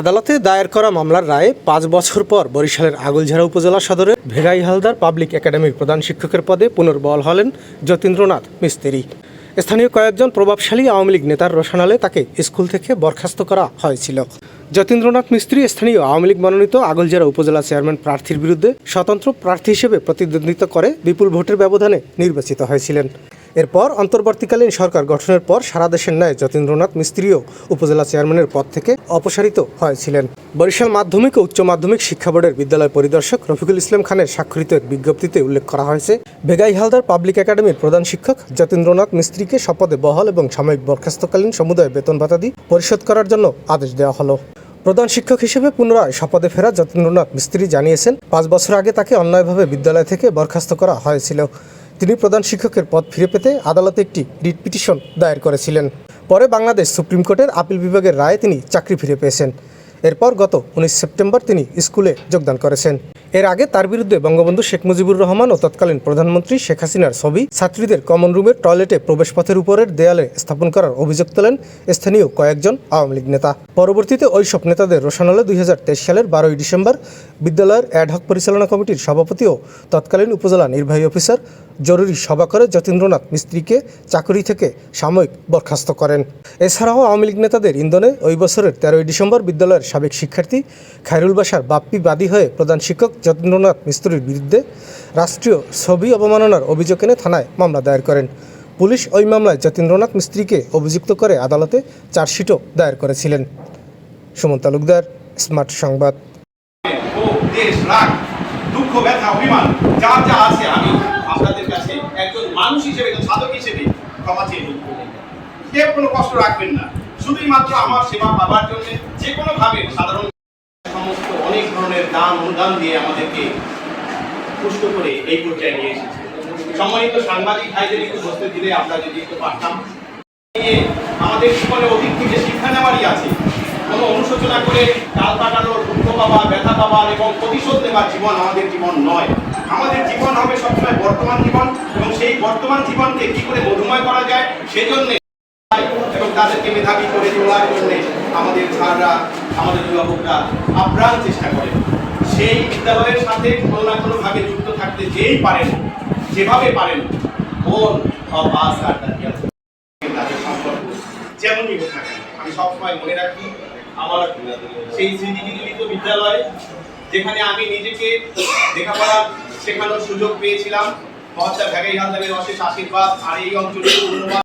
আদালতে দায়ের করা মামলার রায়ে পাঁচ বছর পর বরিশালের আগুলঝাড়া উপজেলা সদরের ভেগাই হালদার পাবলিক একাডেমির প্রধান শিক্ষকের পদে পুনর্বহাল হলেন যতীন্দ্রনাথ মিস্ত্রি। স্থানীয় কয়েকজন প্রভাবশালী আওয়ামী লীগ নেতার রোশানালে তাকে স্কুল থেকে বরখাস্ত করা হয়েছিল। যতীন্দ্রনাথ মিস্ত্রি স্থানীয় আওয়ামী লীগ মনোনীত আগলজেরা উপজেলা চেয়ারম্যান প্রার্থীর বিরুদ্ধে স্বতন্ত্র প্রার্থী হিসেবে প্রতিদ্বন্দ্বিতা করে বিপুল ভোটের ব্যবধানে নির্বাচিত হয়েছিলেন। এরপর অন্তর্বর্তীকালীন সরকার গঠনের পর সারা দেশের ন্যায় যতীন্দ্রনাথ মিস্ত্রিও উপজেলা চেয়ারম্যানের পদ থেকে অপসারিত হয়েছিলেন। বরিশাল মাধ্যমিক ও উচ্চ মাধ্যমিক শিক্ষা বোর্ডের বিদ্যালয় পরিদর্শক রফিকুল ইসলাম খানের স্বাক্ষরিত এক বিজ্ঞপ্তিতে উল্লেখ করা হয়েছে বেগাই হালদার পাবলিক একাডেমির প্রধান শিক্ষক যতীন্দ্রনাথ মিস্ত্রিকে শপথে বহাল এবং সাময়িক বরখাস্তকালীন সমুদায় বেতন ভাতাদি পরিশোধ করার জন্য আদেশ দেওয়া হলো। প্রধান শিক্ষক হিসেবে পুনরায় শপথে ফেরা যতীন্দ্রনাথ মিস্ত্রি জানিয়েছেন, পাঁচ বছর আগে তাকে অন্যায়ভাবে বিদ্যালয় থেকে বরখাস্ত করা হয়েছিল। তিনি প্রধান শিক্ষকের পদ ফিরে পেতে আদালতে একটি রিট পিটিশন দায়ের করেছিলেন। পরে বাংলাদেশ সুপ্রিম কোর্টের আপিল বিভাগের রায়ে তিনি চাকরি ফিরে পেয়েছেন। এরপর গত উনিশ সেপ্টেম্বর তিনি স্কুলে যোগদান করেছেন। এর আগে তার বিরুদ্ধে বঙ্গবন্ধু শেখ মুজিবুর রহমান ও তৎকালীন প্রধানমন্ত্রী শেখ হাসিনার ছবি ছাত্রীদের কমন রুমের টয়লেটে প্রবেশপথের উপরের দেয়ালে স্থাপন করার অভিযোগ তোলেন স্থানীয় কয়েকজন আওয়ামী লীগ নেতা। পরবর্তীতে ওই সব নেতাদের রোশানলে দুই সালের বারোই ডিসেম্বর বিদ্যালয়ের অ্যাডহক পরিচালনা কমিটির সভাপতি ও তৎকালীন উপজেলা নির্বাহী অফিসার জরুরি সভা করে যতীন্দ্রনাথ মিস্ত্রিকে চাকরি থেকে সাময়িক বরখাস্ত করেন। এছাড়াও আওয়ামী লীগ নেতাদের ইন্ধনে ওই বছরের তেরোই ডিসেম্বর বিদ্যালয়ের সাবেক শিক্ষার্থী খায়রুল বাসার বাপ্পি বাদী হয়ে প্রধান শিক্ষক যতীন্দ্রনাথ মিস্ত্রির বিরুদ্ধে রাষ্ট্রীয় ছবি অবমাননার অভিযোগ এনে থানায় মামলা দায়ের করেন। পুলিশ ওই মামলায় যতীন্দ্রনাথ মিস্ত্রিকে অভিযুক্ত করে আদালতে চার্জশিটও দায়ের করেছিলেন। সুমন তালুকদার, স্মার্ট সংবাদ। দুঃখ, ব্যথা, অভিমান যা যা আছে আমি আপনাদের কাছে একজন মানুষ হিসেবে, একজন সাধক হিসেবে ক্ষমা চেয়ে। কেউ কোনো কষ্ট রাখবেন না। শুধুই মাত্র আমার সেবা পাবার জন্য যে কোনো ভাবে সাধারণ সমস্ত অনেক ধরনের দান অনুদান দিয়ে আমাদেরকে পুষ্ট করে এই পর্যায়ে নিয়ে এসেছে। সম্মানিত সাংবাদিক ভাইদের একটু বসতে দিলে আমরা যদি একটু পারতাম। আমাদের জীবনে অধিক থেকে শিক্ষা নেওয়ারই আছে। কোনো অনুশোচনা করে কাল কাটানোর দুঃখ পাওয়া, ব্যথা পাওয়ার এবং প্রতিশোধ নেওয়ার জীবন আমাদের জীবন নয়। আমাদের জীবন হবে সবসময় বর্তমান জীবন এবং সেই বর্তমান জীবনকে কি করে মধুময় করা যায় সেজন্য এবং তাদেরকে মেধাবী করে তোলার জন্য আমাদের ছাড়রা আমাদের অভিভাবকরা আপ্রাণ চেষ্টা করে। সেই বিদ্যালয়ের সাথে কোনো না কোনো ভাবে যুক্ত থাকতে যেই পারেন, যেভাবে পারেন, মন আর তাদের সম্পর্ক যেমনই হোক আমি সবসময় মনে রাখি, আমার সেই স্মৃতিবিজড়িত বিদ্যালয়, যেখানে আমি নিজেকে লেখাপড়া শেখানোর সুযোগ পেয়েছিলাম। মহাত্মা ভ্যাগাই হাজারের অশেষ আশীর্বাদ আর এই ধন্যবাদ